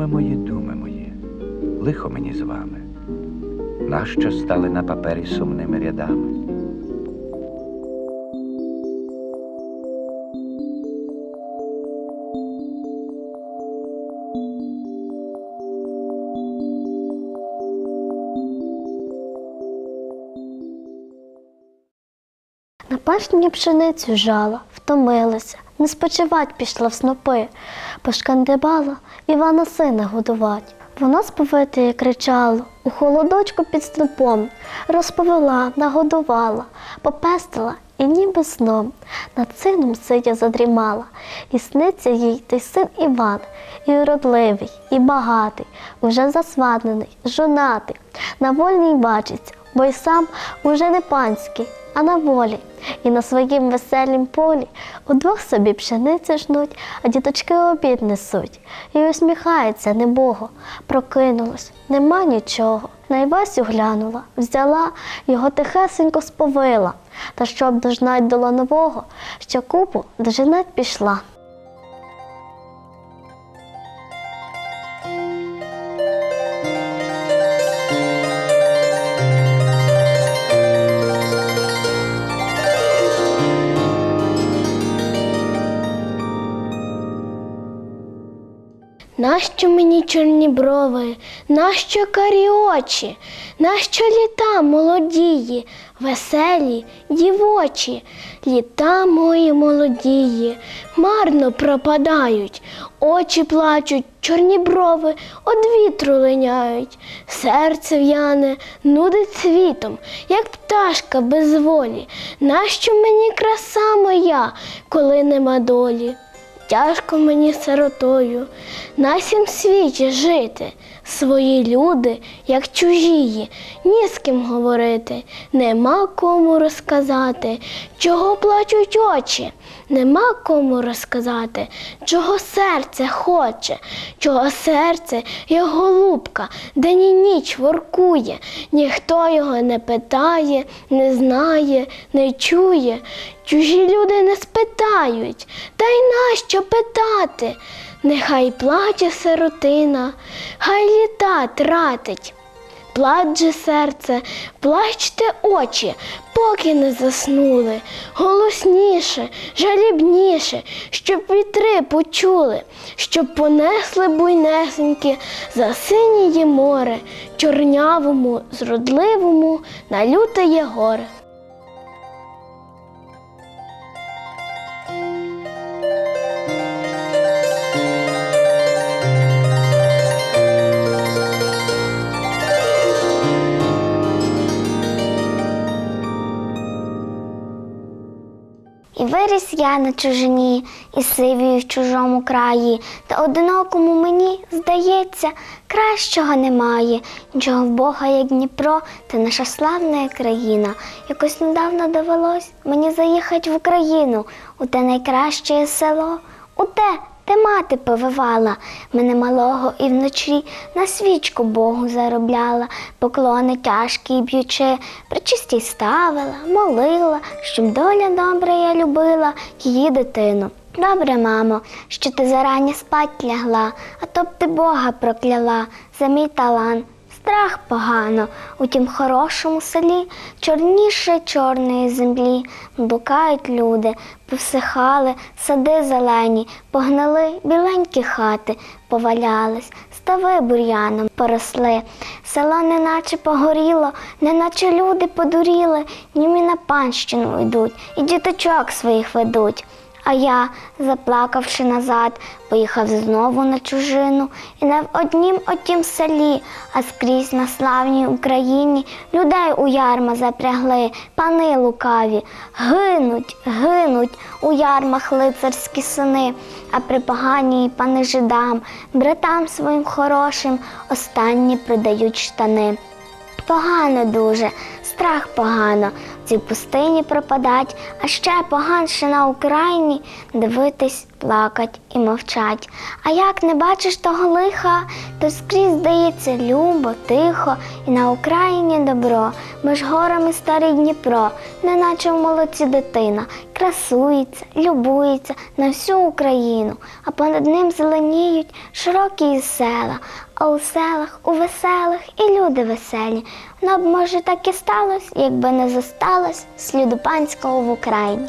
Думи мої, думи мої, лихо мені з вами, нащо стали на папері сумними рядами? На пашні пшеницю жала, втомилася, не спочивать пішла в снопи, пошкандибала Івана сина годувать. Вона сповитає кричало, у холодочку під снопом, розповіла, нагодувала, попестила і ніби сном. Над сином сидя задрімала, і сниться їй той син Іван, і уродливий, і багатий, уже засватаний, жонатий, на вольній бачиться, бо й сам уже не панський, а на волі. І на своїм веселім полі удвох собі пшениці жнуть, а діточки обід несуть. І усміхається небого, прокинулась, нема нічого. На Івасю глянула, взяла, його тихесенько сповила, та щоб дожнать до ланового, що купу дожинать пішла. Нащо мені чорні брови, нащо карі очі, нащо літа молодії, веселі, дівочі, літа мої молодії, марно пропадають, очі плачуть, чорні брови од вітру линяють, серце в'яне, нудить світом, як пташка без волі. Нащо мені краса моя, коли нема долі? Тяжко мені сиротою, на сім світі жити, свої люди, як чужії, ні з ким говорити, нема кому розказати, чого плачуть очі, нема кому розказати, чого серце хоче, чого серце, як голубка, день і ніч воркує, ніхто його не питає, не знає, не чує. Чужі люди не спитають, та й нащо питати? Нехай плаче сиротина, хай літа тратить. Плаче серце, плачте очі, поки не заснули, голосніше, жалібніше, щоб вітри почули, щоб понесли буйнесенькі за синіє море, чорнявому, зродливому на лютеє горе. Я на чужині, і сивію в чужому краї, та одинокому мені, здається, кращого немає. Нічого в Бога, як Дніпро, та наша славна країна. Якось недавно довелось мені заїхати в Україну, у те найкраще село, у те, де мати повивала, мене малого і вночі на свічку Богу заробляла, поклони тяжкі б'ючи, причисті ставила, молила, щоб доля добра я любила. Її дитину. Добре, мамо, що ти зарані спать лягла, а то б ти Бога прокляла. За мій талант. Страх погано, у тім хорошому селі. Чорніше чорної землі, блукають люди, повсихали, сади зелені, погнали біленькі хати, повалялись, стави бур'яном поросли. Село неначе погоріло, неначе люди подуріли, німі на панщину йдуть, і діточок своїх ведуть. А я, заплакавши назад, поїхав знову на чужину, і не в однім отім селі, а скрізь на славній Україні людей у ярма запрягли, пани лукаві, гинуть, гинуть у ярмах лицарські сини, а при поганій пани жидам, братам своїм хорошим останні продають штани. Погано дуже, страх погано в цій пустині пропадать, а ще поганше на Україні дивитись, плакать і мовчать. А як не бачиш того лиха, то скрізь здається любо, тихо, і на Україні добро. Між горами старий Дніпро, неначе в молоці дитина, красується, любується на всю Україну, а понад ним зеленіють широкі села, а у селах, у веселих і люди веселі. Воно б, може, так і сталося, якби не зосталось сліду панського в Україні.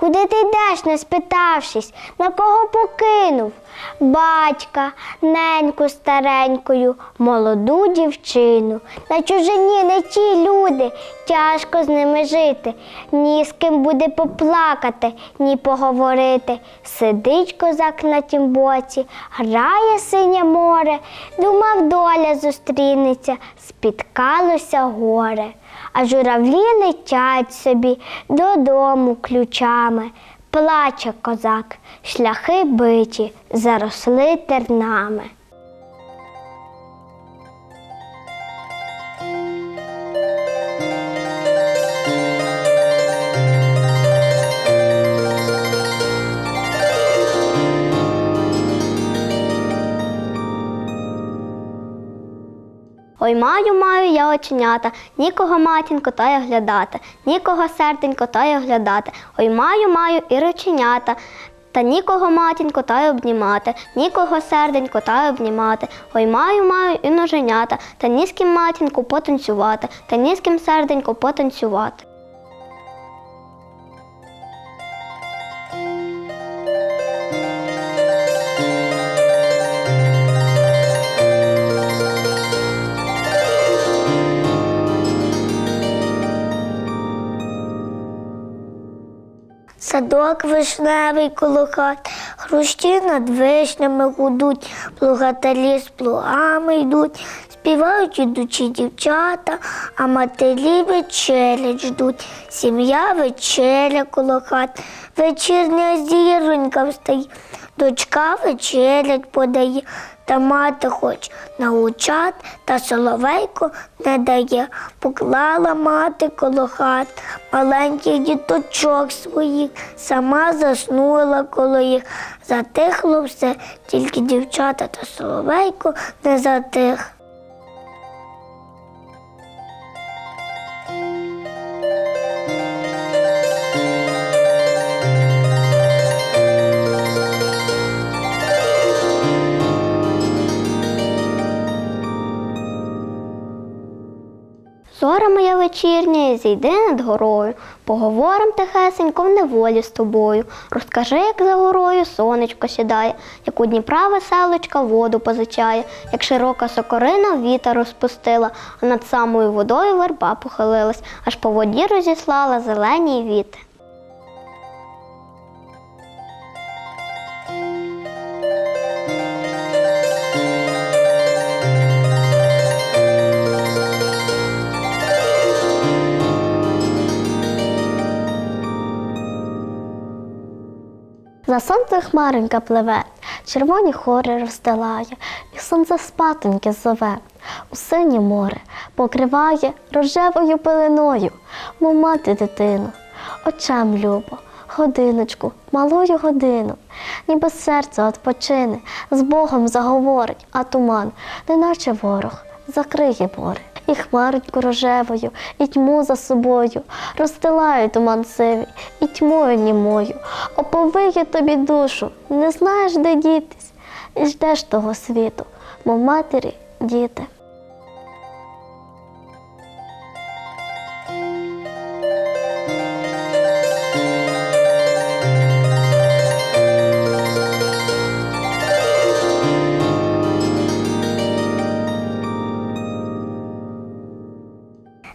Куди ти йдеш, не спитавшись, на кого покинув? Батька, неньку старенькою, молоду дівчину. На чужині не ті люди, тяжко з ними жити. Ні з ким буде поплакати, ні поговорити. Сидить козак на тім боці, грає синє море, думав, доля зустрінеться, спіткалося горе. А журавлі летять собі додому ключами. Плаче козак, шляхи биті, заросли тернами. Ой, маю, маю я оченята, нікого матінко та й оглядати, нікого серденько та й оглядати. Ой, маю, маю і рученята. Та нікого матінко та й обнімати, нікого серденько та й обнімати. Ой, маю, маю і ноженята, та ні з ким матінку потанцювати, та ні з ким серденько потанцювати. Садок вишневий коло хат, хрущі над вишнями гудуть, плугатарі з плугами йдуть, співають ідучі дівчата, а матері вечерять ждуть. Сім'я вечеря коло хат, вечірня зіронька встає, дочка вечерять подає, та мати хоч научат, та соловейко не дає. Поклала мати коло хат маленьких діточок своїх, сама заснула коло їх. Затихло все, тільки дівчата та соловейко не затих. Зора моя вечірня, зійди над горою, поговорим тихесенько в неволі з тобою. Розкажи, як за горою сонечко сідає, як у Дніпра веселочка воду позичає, як широка сокорина вітер розпустила, а над самою водою верба похилилась, аж по воді розіслала зелені віти. За сонце хмаринка пливе, червоні хори розстилає, і сонце спатоньки зове. У синє море покриває рожевою пеленою, мов мати дитину, очам любо, годиночку, малою годину, ніби серце отпочине, з Богом заговорить, а туман, неначе ворог, закриє море. І хмарочку рожевою, і тьму за собою, розстилаю туман сивий, і тьмою німою, оповиє тобі душу, не знаєш, де дітись, і ждеш того світу, мов матері, діти.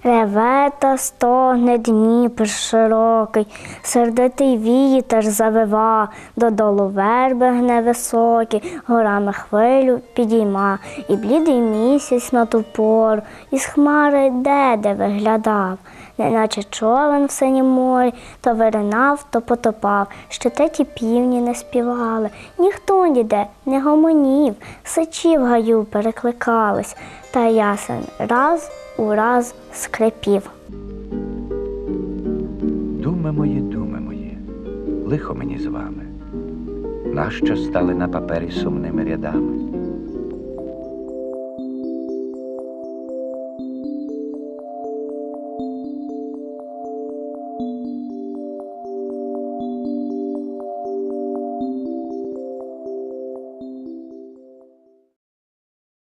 Та стогне Дніпр широкий, сердитий вітер завива, додолу верби гне високі, горами хвилю підійма, і блідий місяць на ту пору, із хмари де де виглядав, неначе човен в синім морі, то виринав, то потопав, що те ті півні не співали, ніхто ніде не гомонів, сичі в гаю перекликались, та ясен раз у раз скрипів. Думи мої, думи мої, лихо мені з вами, нащо стали на папері сумними рядами?